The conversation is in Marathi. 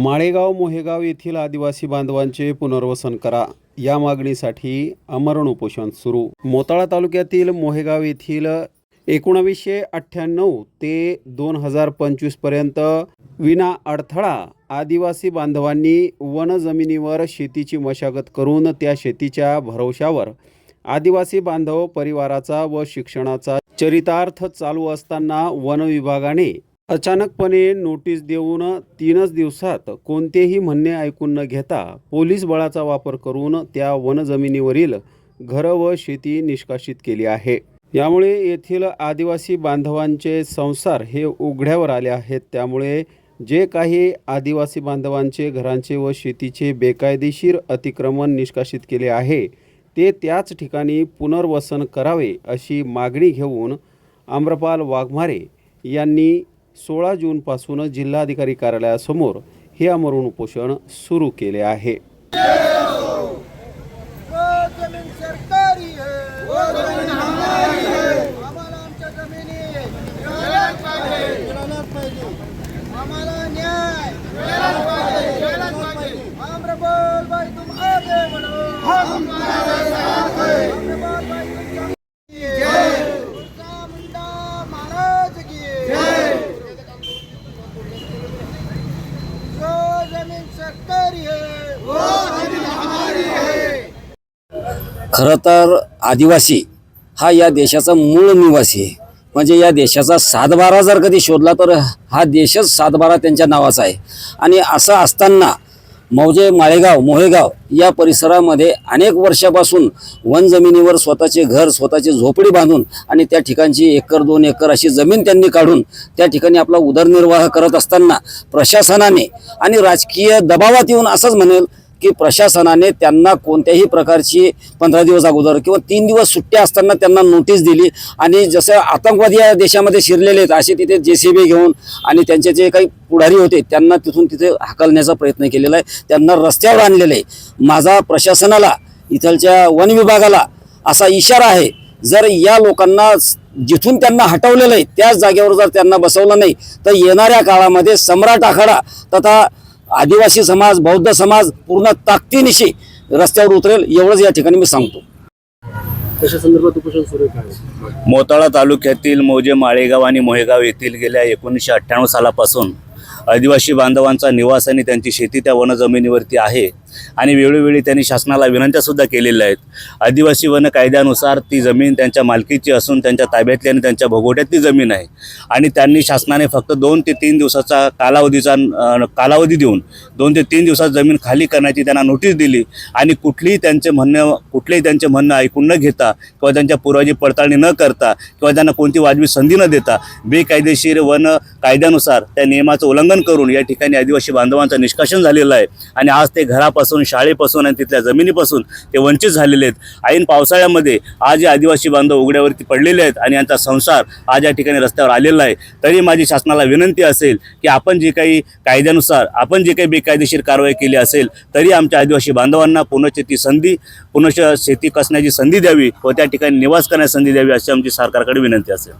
माळेगाव मोहेगाव येथील आदिवासी बांधवांचे पुनर्वसन करा. या मागणीसाठी अमरण उपोषण सुरू. मोताळा तालुक्यातील मोहेगाव येथील एकोणावीसशे अठ्ठ्याण्णव ते दोन हजार पंचवीसपर्यंत विना अडथळा आदिवासी बांधवांनी वन जमिनीवर शेतीची मशागत करून त्या शेतीच्या भरवशावर आदिवासी बांधव परिवाराचा व शिक्षणाचा चरितार्थ चालू असताना वन विभागाने अचानकपणे नोटीस देऊन तीनच दिवसात कोणतेही म्हणणे ऐकून न घेता पोलीस बळाचा वापर करून त्या वनजमिनीवरील घरं व शेती निष्कासित केली आहे. यामुळे येथील आदिवासी बांधवांचे संसार हे उघड्यावर आले आहेत. त्यामुळे जे काही आदिवासी बांधवांचे घरांचे व शेतीचे बेकायदेशीर अतिक्रमण निष्कासित केले आहे ते त्याच ठिकाणी पुनर्वसन करावे अशी मागणी घेऊन आम्रपाल वाघमारे यांनी सोळा जूनपासून जिल्हाधिकारी कार्यालयासमोर हे आमरण उपोषण सुरू केले आहे. आम्हाला खरं तर आदिवासी हा या देशाचा मूळ निवासी आहे. म्हणजे या देशाचा सातबारा जर कधी शोधला तर हा देशच सातबारा त्यांच्या नावाचा आहे. आणि असं असताना मौजे माळेगाव मोहेगाव या परिसरामध्ये अनेक वर्षापासून वन जमिनीवर स्वतःचे घर स्वतःची झोपडी बांधून आणि त्या ठिकाणची एकर दोन एकर अशी जमीन त्यांनी काढून त्या ठिकाणी आपला उदरनिर्वाह करत असताना प्रशासनाने आणि राजकीय दबावात येऊन असंच म्हणेल की प्रशासनाने त्यांना कोणत्याही प्रकारची पंधरा दिवस अगोदर किंवा तीन दिवस सुट्ट्या असताना त्यांना नोटीस दिली. आणि जसं आतंकवादी या देशामध्ये शिरलेले आहेत असे तिथे जे सी बी घेऊन आणि त्यांचे जे काही पुढारी होते त्यांना तिथून तिथे हाकलण्याचा प्रयत्न केलेला आहे. त्यांना रस्त्यावर आणलेलं आहे. माझा प्रशासनाला इथलच्या वन विभागाला असा इशारा आहे जर या लोकांना जिथून त्यांना हटवलेलं आहे त्याच जागेवर जर त्यांना बसवलं नाही तर येणाऱ्या काळामध्ये सम्राट आखाडा तथा आदिवासी समाज बौद्ध समाज पूर्ण ताकदीनिशी रस्त्यावर उतरेल एवढंच या ठिकाणी मी सांगतो. मोताळा तालुक्यातील मौजे माळेगाव आणि मोहेगाव येथील गेल्या एकोणीसशे अठ्ठ्याण्णव सालापासून आदिवासी बांधवांचा निवास आणि त्यांची शेती त्या वनजमिनीवरती आहे. आणि वेळोवेळी त्यांनी शासनाला विनंत्यासुद्धा केलेल्या आहेत. आदिवासी वन कायद्यानुसार ती जमीन त्यांच्या मालकीची असून त्यांच्या ताब्यातली आणि त्यांच्या भोगोट्यातली जमीन आहे. आणि त्यांनी शासनाने फक्त दोन ते तीन दिवसाचा कालावधीचा कालावधी देऊन दोन ते तीन दिवसात जमीन खाली करण्याची त्यांना नोटीस दिली आणि कुठलीही त्यांचे म्हणणं कुठलेही त्यांचे म्हणणं ऐकून न घेता किंवा त्यांच्या पूर्वाची पडताळणी न करता किंवा त्यांना कोणती वाजवी संधी न देता बेकायदेशीर वन कायद्यानुसार त्या नियमाचं उल्लंघन करून या ठिकाणी आदिवासी बांधवांचं निष्कासन झालेलं आहे. आणि आज ते घरापासून शाळेपासून आणि तिथल्या जमिनीपासून ते वंचित झालेले आहेत. ऐन पावसाळ्यामध्ये आज या आदिवासी बांधव उघड्यावरती पडलेले आहेत आणि यांचा संसार आज या ठिकाणी रस्त्यावर आलेला आहे. तरी माझी शासनाला विनंती असेल की आपण जे काही कायद्यानुसार आपण जे काही बेकायदेशीर कारवाई केली असेल तरी आमच्या आदिवासी बांधवांना पुनश्च ती संधी पुनश्च शेती कसण्याची संधी द्यावी व त्या ठिकाणी निवास करण्याची संधी द्यावी अशी आमची सरकारकडे विनंती असेल.